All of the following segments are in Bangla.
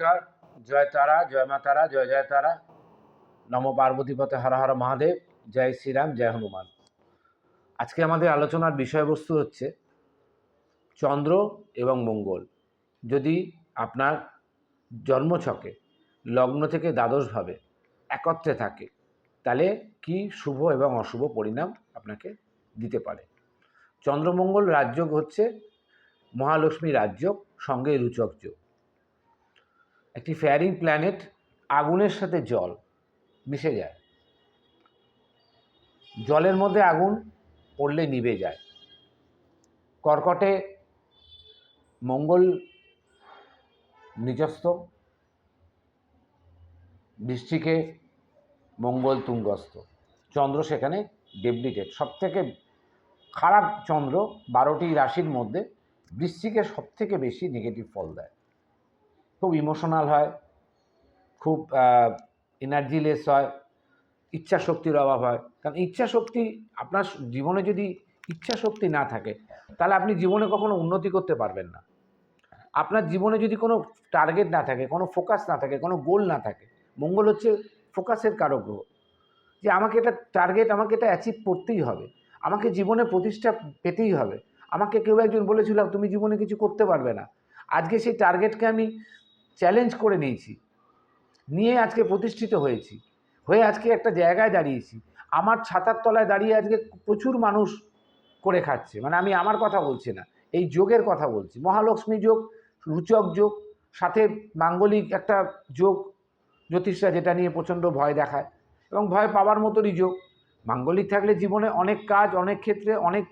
নমস্কার, জয় তারা, জয় মা তারা, জয় জয় তারা। নম পার্বতী পথে হর হর মহাদেব, জয় শ্রীরাম, জয় হনুমান। আজকে আমাদের আলোচনার বিষয়বস্তু হচ্ছে চন্দ্র এবং মঙ্গল। যদি আপনার জন্মছকে লগ্ন থেকে দ্বাদশভাবে একত্রে থাকে, তাহলে কি শুভ এবং অশুভ পরিণাম আপনাকে দিতে পারে? চন্দ্রমঙ্গল রাজযোগ হচ্ছে মহালক্ষ্মী রাজযোগ, সঙ্গে রুচক যোগ। একটি ফেয়ারিং প্ল্যানেট আগুনের সাথে জল মিশে যায়। জলের মধ্যে আগুন পড়লে নিভে যায়। কর্কটে মঙ্গল নিজস্ব বৃষ্টিকে মঙ্গল তুঙ্গস্থ। চন্দ্র সেখানে ডেবলিটেড সব থেকে খারাপ চন্দ্র বারোটি রাশির মধ্যে বৃশ্চিকে সব থেকে বেশি নেগেটিভ ফল দেয়। খুব ইমোশনাল হয়, খুব এনার্জিলেস হয় ইচ্ছা শক্তির অভাব হয়। কারণ ইচ্ছা শক্তি আপনার জীবনে যদি ইচ্ছা শক্তি না থাকে, তাহলে আপনি জীবনে কখনো উন্নতি করতে পারবেন না। আপনার জীবনে যদি কোনো টার্গেট না থাকে, কোনো ফোকাস না থাকে, কোনো গোল না থাকে, মঙ্গল হচ্ছে ফোকাসের কারক গ্রহ। যে আমাকে এটা টার্গেট আমাকে এটা অ্যাচিভ করতেই হবে। আমাকে জীবনে প্রতিষ্ঠা পেতেই হবে। আমাকে কেউ একজন বলেছিল, তুমি জীবনে কিছু করতে পারবে না। আজকে সেই টার্গেটকে আমি চ্যালেঞ্জ করে নিয়েছি। নিয়ে আজকে প্রতিষ্ঠিত হয়েছি। হয়ে আজকে একটা জায়গায় দাঁড়িয়েছি। আমার ছাতার তলায় দাঁড়িয়ে আজকে প্রচুর মানুষ করে খাচ্ছে। মানে আমি আমার কথা বলছি না, এই যোগের কথা বলছি। মহালক্ষ্মী যোগ, রুচক যোগ, সাথে মাঙ্গলিক একটা যোগ, জ্যোতিষরা যেটা নিয়ে প্রচণ্ড ভয় দেখায় এবং ভয় পাওয়ার মতনই যোগ। মাঙ্গলিক থাকলে জীবনে অনেক কাজ, অনেক ক্ষেত্রে অনেক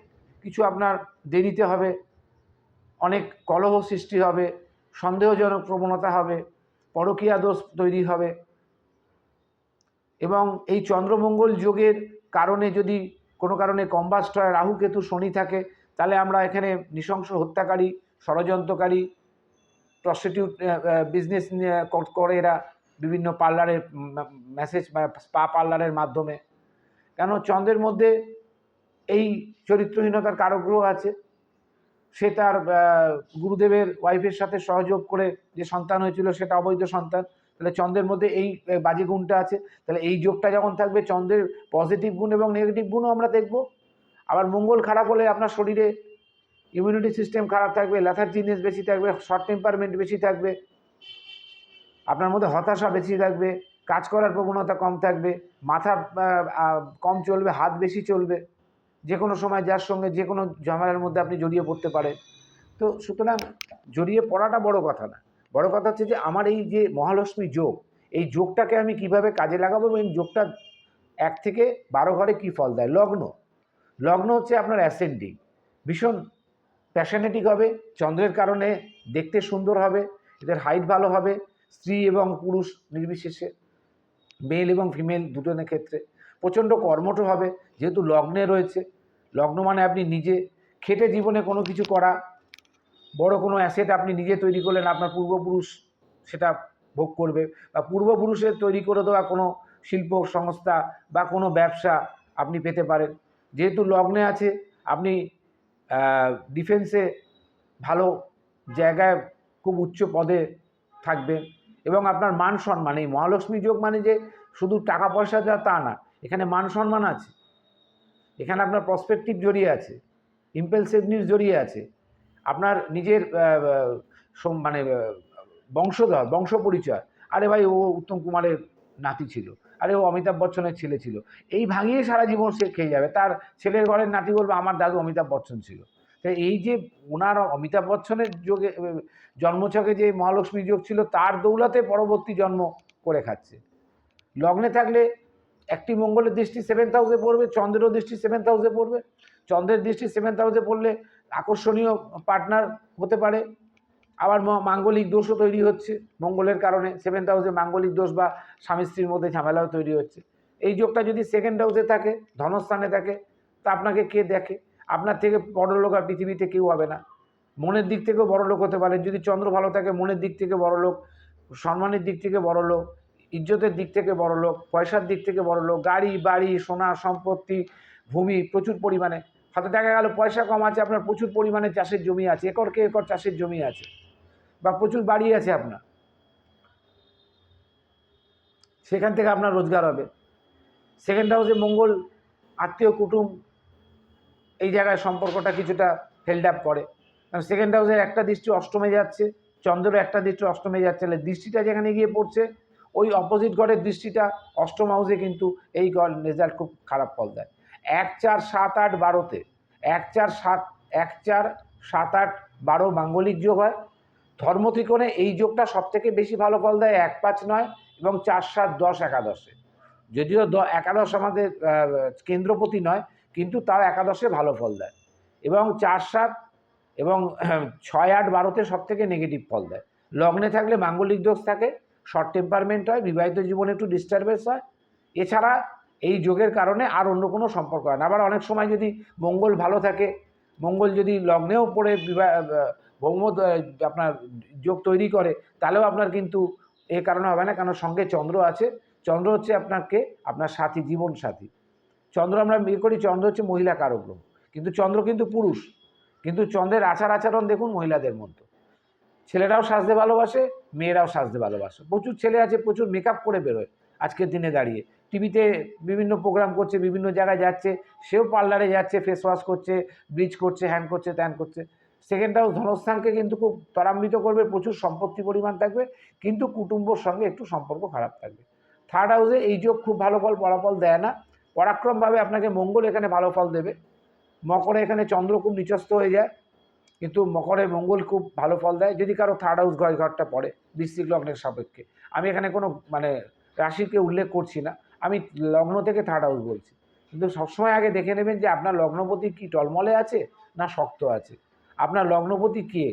কিছু আপনার দেরিতে হবে, অনেক কলহ সৃষ্টি হবে সন্দেহজনক প্রবণতা হবে, পরকীয়া দোষ তৈরি হবে এবং এই চন্দ্রমঙ্গল যোগের কারণে যদি কোনো কারণে কম্বাস্ট হয় রাহু কেতু শনি থাকে, তাহলে আমরা এখানে নৃশংস হত্যাকারী, ষড়যন্ত্রকারী প্রস্টিটিউট বিজনেস করে এরা বিভিন্ন পার্লারের মেসেজ বা স্পা পার্লারের মাধ্যমে। কেন? চন্দ্রের মধ্যে এই চরিত্রহীনতার কারগ্রহ আছে। সে তার গুরুদেবের ওয়াইফের সাথে সহযোগ করে যে সন্তান হয়েছিল সেটা অবৈধ সন্তান। তাহলে চন্দ্রের মধ্যে এই বাজে গুণটা আছে। তাহলে এই যোগটা যখন থাকবে, চন্দ্রের পজিটিভ গুণ এবং নেগেটিভ গুণও আমরা দেখব। আবার মঙ্গল খারাপ হলে আপনার শরীরে ইমিউনিটি সিস্টেম খারাপ থাকবে ল্যাথার্জিনেস বেশি থাকবে শর্ট টেম্পারমেন্ট বেশি থাকবে, আপনার মধ্যে হতাশা বেশি থাকবে, কাজ করার প্রবণতা কম থাকবে, মাথা কম চলবে, হাত বেশি চলবে। যে কোনো সময় যার সঙ্গে যে কোনো ঝামেলার মধ্যে আপনি জড়িয়ে পড়তে পারেন। তো সুতরাং জড়িয়ে পড়াটা বড় কথা না। বড় কথা হচ্ছে যে আমার এই যে মহালক্ষ্মী যোগ, এই যোগটাকে আমি কীভাবে কাজে লাগাবো এবং যোগটা এক থেকে বারো ঘরে কী ফল দেয়? লগ্ন। লগ্ন হচ্ছে আপনার অ্যাসেন্ডিং ভীষণ প্যাশনেটিক হবে, চন্দ্রের কারণে দেখতে সুন্দর হবে, এদের হাইট ভালো হবে, স্ত্রী এবং পুরুষ নির্বিশেষে মেল এবং ফিমেল দুজনের ক্ষেত্রে। প্রচণ্ড কর্মঠ হবে, যেহেতু লগ্নে রয়েছে। লগ্ন মানে আপনি নিজে, খেটে জীবনে কোনো কিছু করা, বড় কোনো অ্যাসেট আপনি নিজে তৈরি করলেন, আপনার পূর্বপুরুষ সেটা ভোগ করবে, বা পূর্বপুরুষের তৈরি করে দেওয়া কোনো শিল্প সংস্থা বা কোনো ব্যবসা আপনি পেতে পারেন। যেহেতু লগ্নে আছে, আপনি ডিফেন্সে ভালো জায়গায় খুব উচ্চ পদে থাকবেন এবং আপনার মান সম্মান, এই মহালক্ষ্মী যোগ মানে যে শুধু টাকা পয়সা যা তা না এখানে মান সম্মান আছে। এখানে আপনার প্রসপেক্টিভ জড়িয়ে আছে ইম্পেলসিভনেস জড়িয়ে আছে। আপনার নিজের মানে বংশধর বংশ পরিচয় আরে ভাই, ও উত্তম কুমারের নাতি ছিল। আরে ও অমিতাভ বচ্চনের ছেলে ছিল। এই ভাঙিয়ে সারা জীবন সে খেয়ে যাবে। তার ছেলের ঘরের নাতি বলবে, আমার দাদু অমিতাভ বচ্চন ছিল। তাই এই যে ওনার অমিতাভ বচ্চনের যোগে জন্মছকে যে মহালক্ষ্মী যোগ ছিল, তার দৌলাতে পরবর্তী জন্ম করে খাচ্ছে। লগ্নে থাকলে একটি মঙ্গলের দৃষ্টি সেভেন্থ হাউসে পড়বে, চন্দ্রেরও দৃষ্টি সেভেন্থ হাউসে পড়বে। চন্দ্রের দৃষ্টি সেভেন্থ হাউসে পড়লে আকর্ষণীয় পার্টনার হতে পারে। আবার মাঙ্গলিক দোষও তৈরি হচ্ছে। মঙ্গলের কারণে সেভেন্থ হাউসে মাঙ্গলিক দোষ বা স্বামী স্ত্রীর মধ্যে ঝামেলাও তৈরি হচ্ছে। এই যোগটা যদি সেকেন্ড হাউসে থাকে, ধনস্থানে থাকে, তা আপনাকে কে দেখে? আপনার থেকে বড় লোক আর পৃথিবীতে কেউ হবে না। মনের দিক থেকেও বড় লোক হতে পারে। যদি চন্দ্র ভালো থাকে, মনের দিক থেকে বড় লোক, সম্মানের দিক থেকে বড় লোক ইজ্জতের দিক থেকে বড় লোক, পয়সার দিক থেকে বড় লোক, গাড়ি, বাড়ি, সোনা, সম্পত্তি, ভূমি প্রচুর পরিমাণে। হয়তো দেখা গেল পয়সা কম আছে, আপনার প্রচুর পরিমাণে চাষের জমি আছে একরকে একর চাষের জমি আছে, বা প্রচুর বাড়ি আছে আপনার। সেখান থেকে আপনার রোজগার হবে। সেকেন্ড হাউসে মঙ্গল, আত্মীয়, কুটুম, এই জায়গায় সম্পর্কটা কিছুটা হেল্ড আপ করে। কারণ সেকেন্ড হাউসের একটা দৃষ্টি অষ্টমে যাচ্ছে, চন্দ্রের একটা দৃষ্টি অষ্টমে যাচ্ছে দৃষ্টিটা যেখানে গিয়ে পড়ছে ওই অপোজিট গড়ের দৃষ্টিটা অষ্টম হাউসে কিন্তু এই গড় রেজাল্ট খুব খারাপ ফল দেয়। এক চার সাত আট বারোতে এক চার সাত, এক চার সাত আট বারো মাঙ্গলিক যোগ হয়। ধর্ম ত্রিকোণে এই যোগটা সব থেকে বেশি ভালো ফল দেয় এক পাঁচ নয় এবং চার সাত দশ একাদশে। যদিও দ, একাদশ আমাদের কেন্দ্রপতি নয়, কিন্তু তাও একাদশে ভালো ফল দেয়। এবং চার সাত এবং ছয় আট বারোতে সব থেকে নেগেটিভ ফল দেয়। লগ্নে থাকলে মাঙ্গলিক দোষ থাকে শর্ট টেম্পারমেন্ট হয়, বিবাহিত জীবনে একটু ডিস্টারবেন্স হয়। এছাড়া এই যোগের কারণে আর অন্য কোনো সম্পর্ক হয় না। আবার অনেক সময় যদি মঙ্গল ভালো থাকে, মঙ্গল যদি লগ্নেও পড়ে বিবাহ ভৌম আপনার যোগ তৈরি করে, তাহলেও আপনার কিন্তু এ কারণে হবে না। কারণ সঙ্গে চন্দ্র আছে। চন্দ্র হচ্ছে আপনাকে, আপনার সাথী, জীবন সাথী। চন্দ্র আমরা বিয়ে করি, চন্দ্র হচ্ছে মহিলা কারগ্রহ কিন্তু চন্দ্র কিন্তু পুরুষ। কিন্তু চন্দ্রের আচার আচরণ দেখুন মহিলাদের মধ্যে। ছেলেরাও সাজতে ভালোবাসে, মেয়েরাও সাজতে ভালোবাসে। প্রচুর ছেলে আছে, প্রচুর মেকআপ করে বেরোয় আজকের দিনে দাঁড়িয়ে। টিভিতে বিভিন্ন প্রোগ্রাম করছে, বিভিন্ন জায়গায় যাচ্ছে, সেও পার্লারে যাচ্ছে ফেস ওয়াশ করছে ব্লিচ করছে হ্যান করছে ত্যান করছে। সেকেন্ড হাউস ধনস্থানকে কিন্তু খুব ত্বরান্বিত করবে, প্রচুর সম্পত্তি পরিমাণ থাকবে, কিন্তু কুটুম্বর সঙ্গে একটু সম্পর্ক খারাপ থাকবে। থার্ড হাউসে এই যোগ খুব ভালো ফল ফলাফল দেয় না, পরাক্রমভাবে আপনাকে মঙ্গল এখানে ভালো ফল দেবে। মকরে এখানে চন্দ্র খুব নিচস্থ হয়ে যায়। কিন্তু মকরে মঙ্গল খুব ভালো ফল দেয় যদি কারও থার্ড হাউস ঘর ঘরটা পড়ে, বৃশ্চিক লগ্নের সাপেক্ষে। আমি এখানে কোনো মানে রাশিকে উল্লেখ করছি না। আমি লগ্ন থেকে থার্ড হাউস বলছি। কিন্তু সবসময় আগে দেখে নেবেন যে আপনার লগ্নপতি কি টলমলে আছে না শক্ত আছে? আপনার লগ্নপতি কে?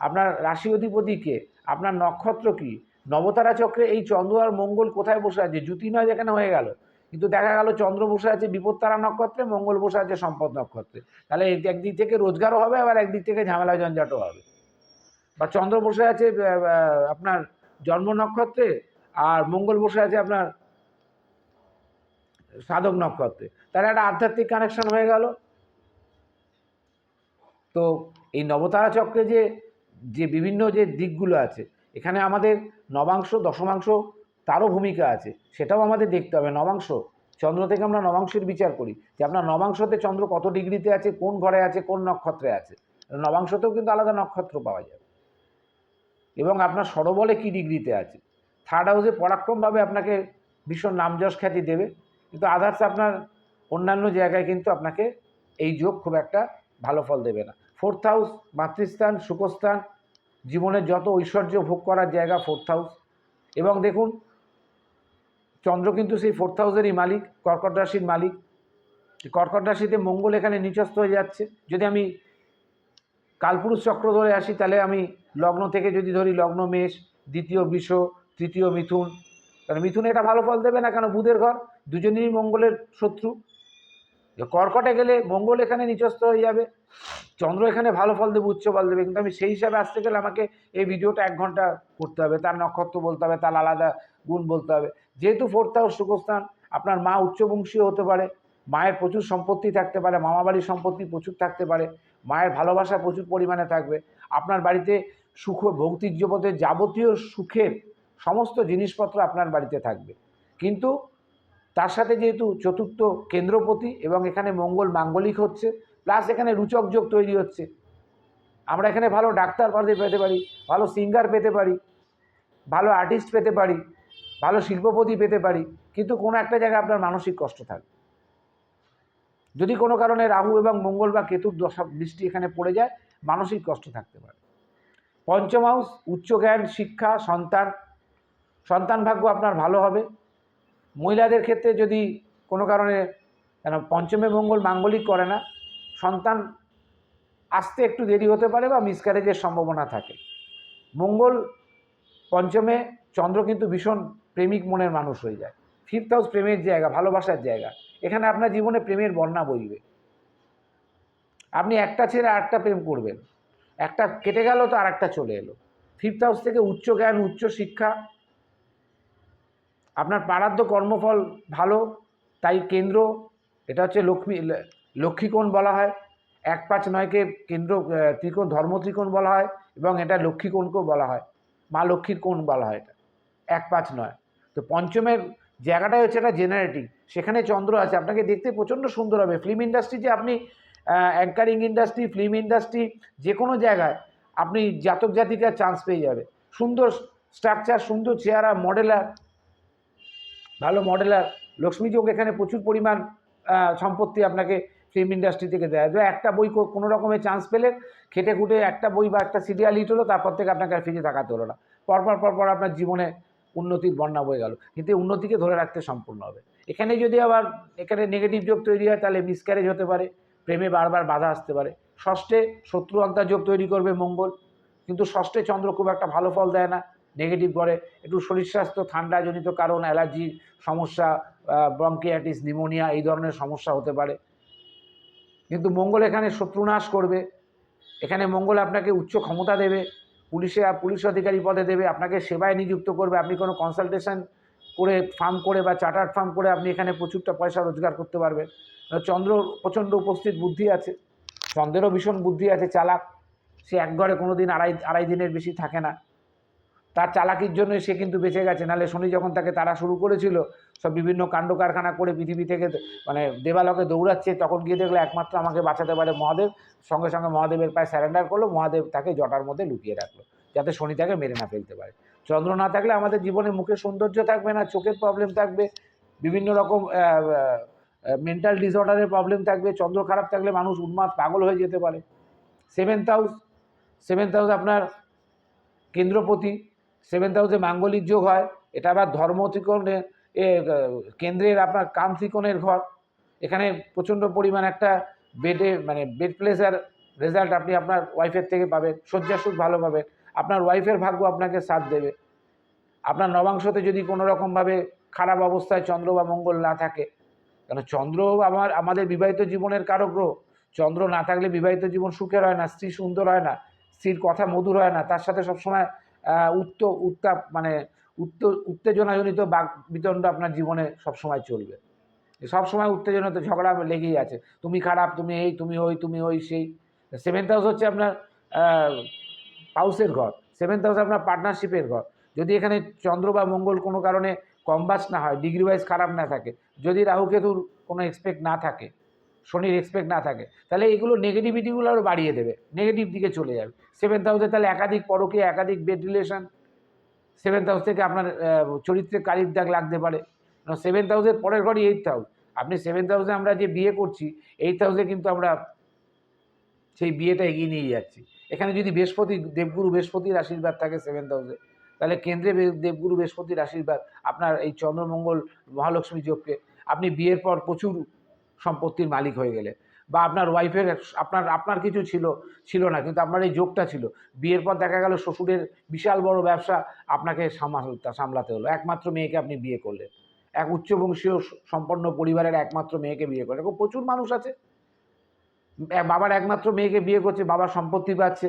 আপনার রাশি অধিপতি কে? আপনার নক্ষত্র কি? নবতারা চক্রে এই চন্দ্র আর মঙ্গল কোথায় বসে আছে? জুতি নয় যেখানে হয়ে গেল। কিন্তু দেখা গেল চন্দ্র বসে আছে বিপত্তারা নক্ষত্রে, মঙ্গল বসে আছে সম্পদ নক্ষত্রে। তাহলে একদিক থেকে রোজগারও হবে, আবার একদিক থেকে ঝামেলা ঝঞ্ঝাটও হবে। বা চন্দ্র বসে আছে আপনার জন্ম নক্ষত্রে, আর মঙ্গল বসে আছে আপনার সাধক নক্ষত্রে। তাহলে একটা আধ্যাত্মিক কানেকশন হয়ে গেল। তো এই নবতারা চক্রে যে যে বিভিন্ন যে দিকগুলো আছে, এখানে আমাদের নবাংশ, দশমাংশ তারও ভূমিকা আছে, সেটাও আমাদের দেখতে হবে। নবাংশ, চন্দ্র থেকে আমরা নবাংশের বিচার করি। যে আপনার নবাংশতে চন্দ্র কত ডিগ্রিতে আছে, কোন ঘরে আছে, কোন নক্ষত্রে আছে? নবাংশতেও কিন্তু আলাদা নক্ষত্র পাওয়া যাবে এবং আপনার সরবলে কী ডিগ্রিতে আছে? থার্ড হাউসে পরাক্রমভাবে আপনাকে ভীষণ নামযশ খ্যাতি দেবে। কিন্তু আদার্স আপনার অন্যান্য জায়গায় কিন্তু আপনাকে এই যোগ খুব একটা ভালো ফল দেবে না। ফোর্থ হাউস মাতৃস্থান, সুখস্থান, জীবনের যত ঐশ্বর্য ভোগ করার জায়গা ফোর্থ হাউস এবং দেখুন চন্দ্র কিন্তু সেই ফোর্থ হাউসেরই মালিক, কর্কট রাশির মালিক। কর্কট রাশিতে মঙ্গল এখানে নিচস্থ হয়ে যাচ্ছে। যদি আমি কালপুরুষ চক্র ধরে আসি, তাহলে আমি লগ্ন থেকে যদি ধরি লগ্ন, মেষ, দ্বিতীয় বৃষ, তৃতীয় মিথুন। তাহলে মিথুন এটা ভালো ফল দেবে না, কেন? বুধের ঘর, দুজনেরই মঙ্গলের শত্রু। কর্কটে গেলে মঙ্গল এখানে নিচস্থ হয়ে যাবে। চন্দ্র এখানে ভালো ফল দেবে, উচ্চ ফল দেবে। কিন্তু আমি সেই হিসাবে আসতে গেলে আমাকে এই ভিডিওটা এক ঘণ্টা করতে হবে। তার নক্ষত্র বলতে হবে, তার আলাদা গুণ বলতে হবে। যেহেতু ফোর্থ হাউস সুখস্থান, আপনার মা উচ্চবংশীয় হতে পারে, মায়ের প্রচুর সম্পত্তি থাকতে পারে মামাবাড়ির সম্পত্তি প্রচুর থাকতে পারে, মায়ের ভালোবাসা প্রচুর পরিমাণে থাকবে, আপনার বাড়িতে সুখ ভৌতিক জগতের যাবতীয় সুখের সমস্ত জিনিসপত্র আপনার বাড়িতে থাকবে। কিন্তু তার সাথে যেহেতু চতুর্থ কেন্দ্রপতি এবং এখানে মঙ্গল মাঙ্গলিক হচ্ছে প্লাস এখানে রুচক যোগ তৈরি হচ্ছে, আমরা এখানে ভালো ডাক্তার পাতে পেতে পারি, ভালো সিঙ্গার পেতে পারি, ভালো আর্টিস্ট পেতে পারি ভালো শিল্পপতি পেতে পারি, কিন্তু কোনো একটা জায়গায় আপনার মানসিক কষ্ট থাকবে। যদি কোনো কারণে রাহু এবং মঙ্গল বা কেতুর দশা দৃষ্টি এখানে পড়ে যায়, মানসিক কষ্ট থাকতে পারে। পঞ্চম হাউস, উচ্চ জ্ঞান, শিক্ষা, সন্তান। সন্তান ভাগ্য আপনার ভালো হবে। মহিলাদের ক্ষেত্রে যদি কোনো কারণে কেন পঞ্চমে মঙ্গল মাঙ্গলিক করে না, সন্তান আসতে একটু দেরি হতে পারে বা মিসক্যারেজের সম্ভাবনা থাকে। মঙ্গল পঞ্চমে চন্দ্র কিন্তু ভীষণ প্রেমিক মনের মানুষ হয়ে যায়। ফিফথ হাউস প্রেমের জায়গা, ভালোবাসার জায়গা। এখানে আপনার জীবনে প্রেমের বন্যা বইবে। আপনি একটা ছেড়ে আরেকটা প্রেম করবেন। একটা কেটে গেল তো আর একটা চলে এলো। ফিফথ হাউস থেকে উচ্চ জ্ঞান, উচ্চ শিক্ষা। আপনার পারাদ্য কর্মফল ভালো, তাই কেন্দ্র। এটা হচ্ছে লক্ষ্মী, লক্ষ্মীকোণ বলা হয়। এক পাঁচ নয়কে কেন্দ্র ত্রিকোণ ধর্ম ত্রিকোণ বলা হয় এবং এটা লক্ষ্মীকোণকেও বলা হয়। মা লক্ষ্মীর কোণ বলা হয় এটা। এক পাঁচ নয়। তো পঞ্চমের জায়গাটাই হচ্ছে একটা জেনারেটিং সেখানে চন্দ্র আছে। আপনাকে দেখতে প্রচণ্ড সুন্দর হবে। ফিল্ম ইন্ডাস্ট্রি যে আপনি অ্যাঙ্কারিং ইন্ডাস্ট্রি ফিল্ম ইন্ডাস্ট্রি যে কোনো জায়গায় আপনি জাতক জাতিকার চান্স পেয়ে যাবে। সুন্দর স্ট্রাকচার সুন্দর চেহারা মডেলার ভালো মডেলার লক্ষ্মী যোগ এখানে প্রচুর পরিমাণ সম্পত্তি আপনাকে ফিল্ম ইন্ডাস্ট্রি থেকে দেয়। তো একটা বই কোনো রকমের চান্স পেলে খেটে খুঁটে একটা বই বা একটা সিরিয়াল হিট হলো, তারপর থেকে আপনাকে আর ফিরে তাকাতে হলো না। পরপর পরপর আপনার জীবনে উন্নতির বন্যা বয়ে গেল। কিন্তু উন্নতিকে ধরে রাখতে সম্পূর্ণ হবে। এখানে যদি আবার, এখানে নেগেটিভ যোগ তৈরি হয়, তাহলে মিসক্যারেজ হতে পারে। প্রেমে বারবার বাধা আসতে পারে। ষষ্ঠে শত্রু যোগ তৈরি করবে মঙ্গল। কিন্তু ষষ্ঠে চন্দ্র খুব একটা ভালো ফল দেয় না। নেগেটিভ করে একটু শরীর স্বাস্থ্য ঠান্ডাজনিত কারণ অ্যালার্জির সমস্যা ব্রঙ্কিয়াটিস নিমোনিয়া এই ধরনের সমস্যা হতে পারে। কিন্তু মঙ্গল এখানে শত্রুনাশ করবে। এখানে মঙ্গল আপনাকে উচ্চ ক্ষমতা দেবে। পুলিশে পুলিশ অধিকারী পদে দেবে, আপনাকে সেবায় নিযুক্ত করবে, আপনি কোনো কনসালটেশন করে ফার্ম করে বা চার্টার ফার্ম করে আপনি এখানে প্রচুরটা পয়সা রোজগার করতে পারবেন। চন্দ্র প্রচণ্ড উপস্থিত বুদ্ধি আছে, চন্দ্রেরও ভীষণ বুদ্ধি আছে, চালাক, সে এক ঘরে কোনো দিন আড়াই আড়াই দিনের বেশি থাকে না। তার চালাকির জন্য সে কিন্তু বেঁচে গেছে। নাহলে শনি যখন তাকে তারা শুরু করেছিল, সব বিভিন্ন কাণ্ড কারখানা করে পৃথিবী থেকে মানে দেবালকে দৌড়াচ্ছে, তখন গিয়ে দেখল একমাত্র আমাকে বাঁচাতে পারে মহাদেব। সঙ্গে সঙ্গে মহাদেবের পায়ে স্যারেন্ডার করল, মহাদেব তাকে জটার মধ্যে লুকিয়ে রাখল, যাতে শনি তাকে মেরে না ফেলতে পারে। চন্দ্র না থাকলে আমাদের জীবনে মুখে সৌন্দর্য থাকবে না, চোখের প্রবলেম থাকবে, বিভিন্ন রকম মেন্টাল ডিসঅর্ডারের প্রবলেম থাকবে, চন্দ্র খারাপ থাকলে মানুষ উন্মাদ, পাগল হয়ে যেতে পারে। সেভেন্থ হাউস সেভেন্থ হাউস আপনার কেন্দ্রপতি। সেভেন্থ হাউসে মাঙ্গলিক যোগ হয়, এটা আবার ধর্ম ত্রিকোণে কেন্দ্রের আপনার কাম ত্রিকোণের ঘর। এখানে প্রচণ্ড পরিমাণ একটা বেডে মানে বেড প্লেসার রেজাল্ট আপনি আপনার ওয়াইফের থেকে পাবেন, শয্যাসুখ ভালো পাবেন। আপনার ওয়াইফের ভাগ্য আপনাকে সাথ দেবে। আপনার নবাংশতে যদি কোনো রকমভাবে খারাপ অবস্থায় চন্দ্র বা মঙ্গল না থাকে, কেন চন্দ্র আমার, আমাদের বিবাহিত জীবনের কারক গ্রহ। চন্দ্র না থাকলে বিবাহিত জীবন সুখের হয় না, স্ত্রী সুন্দর হয় না, স্ত্রীর কথা মধুর হয় না, তার সাথে সবসময় উত্ত, উত্তাপ মানে উত্ত, উত্তেজনাজনিত বাক বিতণ্ড আপনার জীবনে সবসময় চলবে। সবসময় তো ঝগড়া লেগেই আছে। তুমি খারাপ, তুমি এই, তুমি ওই তুমি ওই, সেই। সেভেন্থ হাউস হচ্ছে আপনার হাউসের ঘর। সেভেন্থ হাউস আপনার পার্টনারশিপের ঘর। যদি এখানে চন্দ্র বা মঙ্গল কোনো কারণে কম্বাস না হয় ডিগ্রি ওয়াইজ খারাপ না থাকে, যদি রাহু কেতুর কোনো এক্সপেক্ট না থাকে শনির এক্সপেক্ট না থাকে, তাহলে এগুলো নেগেটিভিটিগুলো আরও বাড়িয়ে দেবে নেগেটিভ দিকে চলে যাবে। সেভেন্থ হাউসে তাহলে একাধিক পরকে, একাধিক বেড রিলেশন সেভেন্থ হাউস থেকে আপনার চরিত্রে কালির দাগ লাগতে পারে। সেভেন্থ হাউসের পরের ঘরই এইথ হাউস আপনি সেভেন্থ হাউসে আমরা যে বিয়ে করছি এইথ হাউসে কিন্তু আমরা সেই বিয়েটা এগিয়ে নিয়ে যাচ্ছি। এখানে যদি বৃহস্পতি, দেবগুরু বৃহস্পতির আশীর্বাদ থাকে সেভেন্থ হাউসে তাহলে কেন্দ্রে দেবগুরু বৃহস্পতির আশীর্বাদ, আপনার এই চন্দ্রমঙ্গল মহালক্ষ্মী যোগকে। আপনি বিয়ের পর প্রচুর সম্পত্তির মালিক হয়ে গেলে বা আপনার ওয়াইফের আপনার আপনার কিছু ছিল ছিল না, কিন্তু আপনার এই যোগটা ছিল। বিয়ের পর দেখা গেল শ্বশুরের বিশাল বড় ব্যবসা আপনাকে সামালতা সামলাতে হলো। একমাত্র মেয়েকে আপনি বিয়ে করলেন। এক উচ্চবংশীয় সম্পন্ন পরিবারের একমাত্র মেয়েকে বিয়ে করলেন। এরকম প্রচুর মানুষ আছে। বাবার একমাত্র মেয়েকে বিয়ে করছে, বাবার সম্পত্তি পাচ্ছে,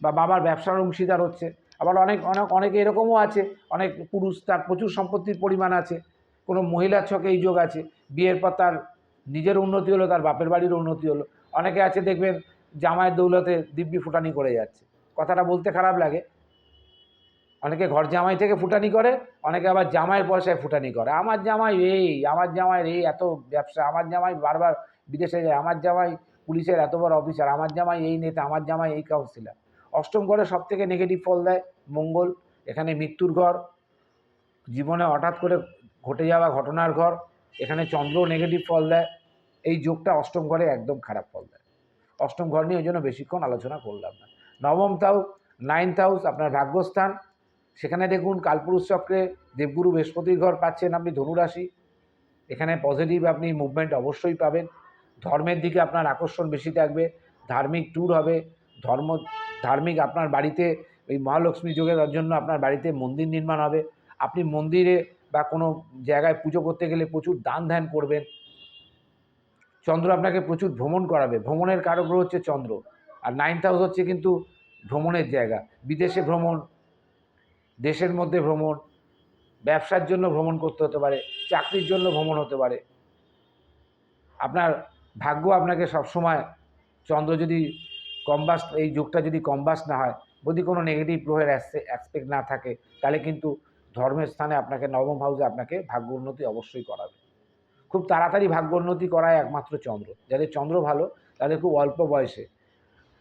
বা বাবার ব্যবসার অংশীদার হচ্ছে। আবার অনেক অনেক, অনেকে এরকমও আছে। অনেক পুরুষ তার প্রচুর সম্পত্তির পরিমাণ আছে। কোনো মহিলার ছকে এই যোগ আছে। বিয়ের পর তার নিজের উন্নতি হলো, তার বাপের বাড়ির উন্নতি হলো। অনেকে আছে, দেখবেন জামাইয়ের দৌলতে দিব্যি ফুটানি করে যাচ্ছে। কথাটা বলতে খারাপ লাগে। অনেকে ঘর জামাই থেকে ফুটানি করে, অনেকে আবার জামাইয়ের পয়সায় ফুটানি করে। আমার জামাই এই, আমার জামাইয়ের এই, এত ব্যবসা, আমার জামাই বারবার বিদেশে যায়, আমার জামাই পুলিশের এত বড় অফিসার, আমার জামাই এই নেতা, আমার জামাই এই কাউন্সিলার অষ্টম ঘরে সব থেকে নেগেটিভ ফল দেয় মঙ্গল, এখানে মৃত্যুর ঘর। জীবনে হঠাৎ করে ঘটে যাওয়া ঘটনার ঘর, এখানে চন্দ্র নেগেটিভ ফল দেয়। এই যোগটা অষ্টম ঘরে একদম খারাপ ফল দেয়। অষ্টম ঘর নিয়ে ওই জন্য বেশিক্ষণ আলোচনা করলাম না। নবম তাও নাইন্থ হাউস আপনার ভাগ্যস্থান। সেখানে দেখুন কালপুরুষ চক্রে দেবগুরু বৃহস্পতির ঘর পাচ্ছেন আপনি ধনুরাশি। এখানে পজিটিভ আপনি মুভমেন্ট অবশ্যই পাবেন। ধর্মের দিকে আপনার আকর্ষণ বেশি থাকবে। ধার্মিক ট্যুর হবে। ধর্ম, ধার্মিক আপনার বাড়িতে ওই মহালক্ষ্মী যোগের জন্য আপনার বাড়িতে মন্দির নির্মাণ হবে। আপনি মন্দিরে বা কোনো জায়গায় পুজো করতে গেলে প্রচুর দান ধ্যান করবেন। চন্দ্র আপনাকে প্রচুর ভ্রমণ করাবে। ভ্রমণের কারও হচ্ছে চন্দ্র। আর নাইন্থ হাউস হচ্ছে কিন্তু ভ্রমণের জায়গা। বিদেশে ভ্রমণ, দেশের মধ্যে ভ্রমণ, ব্যবসার জন্য ভ্রমণ করতে হতে পারে, চাকরির জন্য ভ্রমণ হতে পারে। আপনার ভাগ্য আপনাকে সবসময়, চন্দ্র যদি কম্বাস, এই যুগটা যদি কম্বাস না হয়, যদি কোনো নেগেটিভ গ্রহের অ্যাসপেক্ট না থাকে, তাহলে কিন্তু ধর্মের স্থানে আপনাকে নবম হাউসে আপনাকে ভাগ্য উন্নতি অবশ্যই করাবে। খুব তাড়াতাড়ি ভাগ্য উন্নতি করায় একমাত্র চন্দ্র। যাদের চন্দ্র ভালো, তাদের খুব অল্প বয়সে,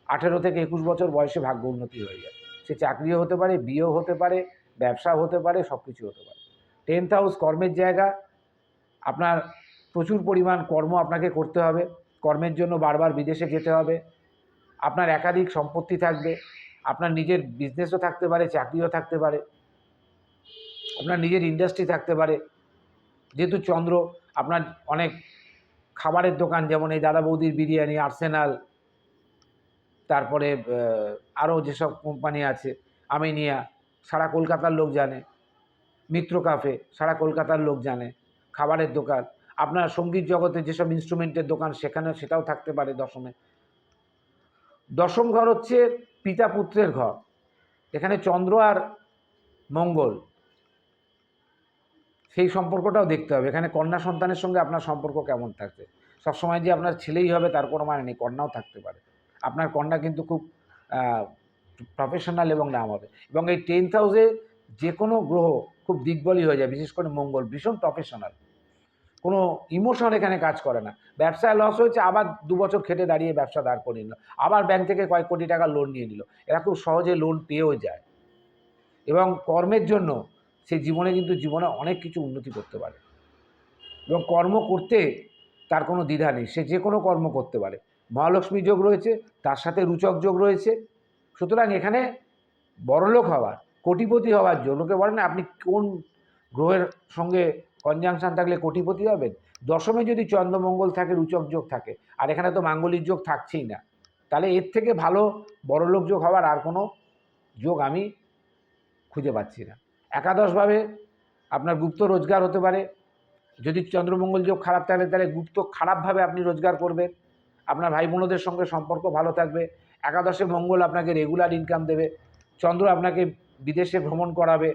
আঠেরো থেকে একুশ বছর বয়সে ভাগ্য উন্নতি হয়ে যায়। সে চাকরিও হতে পারে, বিয়েও হতে পারে ব্যবসা হতে পারে সব কিছু হতে পারে। টেন্থ হাউস কর্মের জায়গা, আপনার প্রচুর পরিমাণ কর্ম আপনাকে করতে হবে। কর্মের জন্য বারবার বিদেশে যেতে হবে। আপনার একাধিক সম্পত্তি থাকবে। আপনার নিজের বিজনেসও থাকতে পারে, চাকরিও থাকতে পারে। আপনার নিজের ইন্ডাস্ট্রি থাকতে পারে। যেহেতু চন্দ্র আপনার অনেক খাবারের দোকান, যেমন এই দাদা বৌদির বিরিয়ানি, আর্সেনাল, তারপরে আরও যেসব কোম্পানি আছে, আমিনিয়া, সারা কলকাতার লোক জানে, মিত্র কাফে সারা কলকাতার লোক জানে, খাবারের দোকান। আপনার সংগীত জগতে যেসব ইনস্ট্রুমেন্টের দোকান, সেখানে সেটাও থাকতে পারে দশমে। দশম ঘর হচ্ছে পিতা পুত্রের ঘর। এখানে চন্দ্র আর মঙ্গল। সেই সম্পর্কটাও দেখতে হবে। এখানে কন্যা সন্তানের সঙ্গে আপনার সম্পর্ক কেমন থাকছে? সবসময় যে আপনার ছেলেই হবে তার কোনো মানে নেই, কন্যাও থাকতে পারে। আপনার কন্যা কিন্তু খুব প্রফেশনাল এবং নাম হবে। এবং এই টেন্থ হাউসে যে কোনো গ্রহ খুব দিগ্বলই হয়ে যায়, বিশেষ করে মঙ্গল, ভীষণ প্রফেশনাল কোনো ইমোশন এখানে কাজ করে না। ব্যবসায় লস হয়েছে, আবার দু বছর খেটে দাঁড়িয়ে ব্যবসা দাঁড় করিয়ে নিল। আবার ব্যাংক থেকে কয়েক কোটি টাকা লোন নিয়ে নিল। এরা খুব সহজে লোন পেয়েও যায়। এবং কর্মের জন্য সে জীবনে কিন্তু জীবনে অনেক কিছু উন্নতি করতে পারে। এবং কর্ম করতে তার কোনো দ্বিধা নেই, সে যে কোনো কর্ম করতে পারে। মহালক্ষ্মী যোগ রয়েছে, তার সাথে রুচক যোগ রয়েছে। সুতরাং এখানে বড়লোক হওয়ার কোটিপতি হওয়ার জন্য লোকে বলে না, আপনি কোন গ্রহের সঙ্গে কনজাংশন থাকলে কোটিপতি হবেন? দশমে যদি চন্দ্রমঙ্গল থাকে, রুচক যোগ থাকে, আর এখানে তো মাঙ্গলিক যোগ থাকছেই না, তাহলে এর থেকে ভালো বড়লোক যোগ হওয়ার আর কোনো যোগ আমি খুঁজে পাচ্ছি না। একাদশভাবে আপনার গুপ্ত রোজগার হতে পারে। যদি চন্দ্রমঙ্গল যোগ খারাপ থাকে, তাহলে গুপ্ত খারাপভাবে আপনি রোজগার করবেন। আপনার ভাই বোনদের সঙ্গে সম্পর্ক ভালো থাকবে। একাদশে মঙ্গল আপনাকে রেগুলার ইনকাম দেবে। চন্দ্র আপনাকে বিদেশে ভ্রমণ করাবে।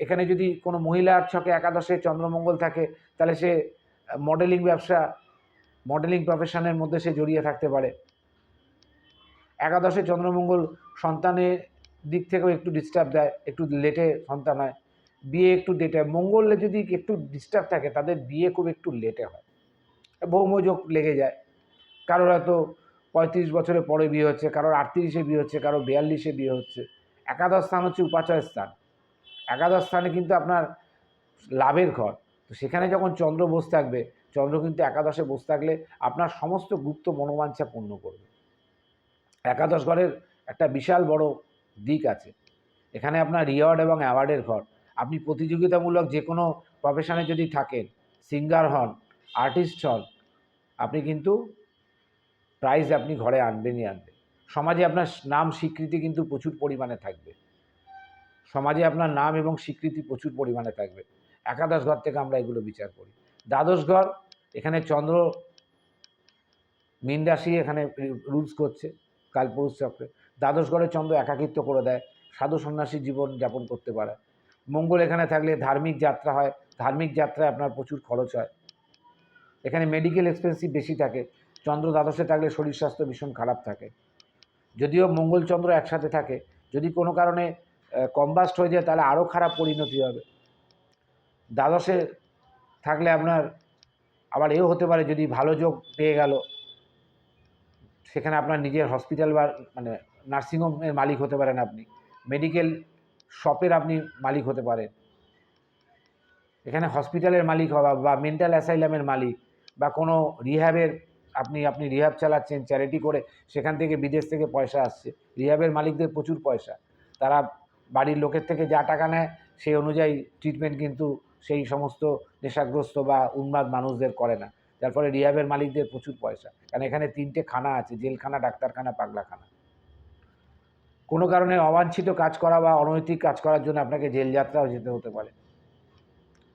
এখানে যদি কোনো মহিলার ছকে একাদশে চন্দ্রমঙ্গল থাকে, তাহলে সে মডেলিং ব্যবসা মডেলিং প্রফেশনের মধ্যে সে জড়িয়ে থাকতে পারে। একাদশে চন্দ্রমঙ্গল সন্তানের দিক থেকেও একটু ডিস্টার্ব দেয়, একটু লেটে সন্তান হয়। বিয়ে একটু হয়। মঙ্গলে যদি একটু ডিস্টার্ব থাকে, তাদের বিয়ে খুব একটু লেটে হয়। ভৌমযোগ লেগে যায়। কারোর হয়তো পঁয়ত্রিশ বছরের পরে বিয়ে হচ্ছে, কারোর আটত্রিশে বিয়ে হচ্ছে, কারোর বিয়াল্লিশে বিয়ে হচ্ছে। একাদশ স্থান হচ্ছে উপাচয় স্থান। একাদশ স্থানে কিন্তু আপনার লাভের ঘর। তো সেখানে যখন চন্দ্র বসে থাকবে, চন্দ্র কিন্তু একাদশে বসে থাকলে আপনার সমস্ত গুপ্ত মনোবাঞ্ছা পূর্ণ করবে। একাদশ ঘরের একটা বিশাল বড় দিক আছে। এখানে আপনার রিওয়ার্ড এবং অ্যাওয়ার্ডের ঘর। আপনি প্রতিযোগিতামূলক যে কোনো প্রফেশনে যদি থাকেন সিঙ্গার হন আর্টিস্ট হন, আপনি কিন্তু প্রাইজ আপনি ঘরে আনবেনই আনবেন। সমাজে আপনার নাম, স্বীকৃতি কিন্তু প্রচুর পরিমাণে থাকবে। সমাজে আপনার নাম এবং স্বীকৃতি প্রচুর পরিমাণে থাকবে। একাদশ ঘর থেকে আমরা এগুলো বিচার করি। দ্বাদশ ঘর, এখানে চন্দ্র মীন রাশি এখানে রুলস করছে, কালপুরুষ চক্রে। দ্বাদশ ঘরে চন্দ্র একাকিত্ব করে দেয়, সাধু সন্ন্যাসী জীবন যাপন করতে পারে। মঙ্গল এখানে থাকলে ধার্মিক যাত্রা হয়, ধার্মিক যাত্রায় আপনার প্রচুর খরচ হয়। এখানে মেডিকেল এক্সপেন্সিভ বেশি থাকে চন্দ্র দ্বাদশে থাকলে শরীর স্বাস্থ্য ভীষণ খারাপ থাকে। যদিও মঙ্গল চন্দ্র একসাথে থাকে, যদি কোনো কারণে কম্বাস্ট হয়ে যায় তাহলে আরও খারাপ পরিণতি হবে। দ্বাদশে থাকলে আপনার আবার এও হতে পারে যদি ভালো যোগ পেয়ে গেল, সেখানে আপনার নিজের হসপিটাল বা মানে নার্সিংহোমের মালিক হতে পারেন আপনি। মেডিকেল শপের আপনি মালিক হতে পারেন। এখানে হসপিটালের মালিক হওয়া বা মেন্টাল অ্যাসাইলামের মালিক বা কোনো রিহ্যাবের আপনি আপনি রিহ্যাব চালাচ্ছেন, চ্যারিটি করে সেখান থেকে বিদেশ থেকে পয়সা আসছে। রিহ্যাবের মালিকদের প্রচুর পয়সা। তারা বাড়ির লোকের থেকে যা টাকা নেয় সেই অনুযায়ী ট্রিটমেন্ট কিন্তু সেই সমস্ত নেশাগ্রস্ত বা উন্মাদ মানুষদের করে না। যার ফলে রিহ্যাবের মালিকদের প্রচুর পয়সা। কারণ এখানে তিনটে খানা আছে, জেলখানা, ডাক্তারখানা, পাগলাখানা। কোনো কারণে অবাঞ্ছিত কাজ করা বা অনৈতিক কাজ করার জন্য আপনাকে জেল যাত্রাও যেতে হতে পারে।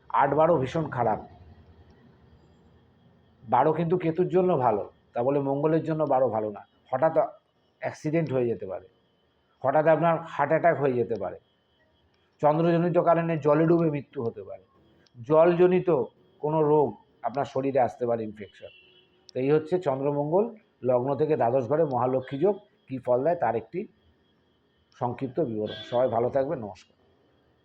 আট বারো ভীষণ খারাপ। বারো কিন্তু কেতুর জন্য ভালো, তা বলে মঙ্গলের জন্য বারো ভালো না। হঠাৎ অ্যাক্সিডেন্ট হয়ে যেতে পারে। হঠাৎ আপনার হার্ট অ্যাটাক হয়ে যেতে পারে। চন্দ্রজনিত কারণে জলে ডুবে মৃত্যু হতে পারে। জলজনিত কোনো রোগ আপনার শরীরে আসতে পারে ইনফেকশন তো এই হচ্ছে চন্দ্রমঙ্গল, লগ্ন থেকে দ্বাদশ ঘরে মহালক্ষ্মী যোগ, কী ফল দেয় তার একটি সংক্ষিপ্ত বিবরণ। সবাই ভালো থাকবে নমস্কার।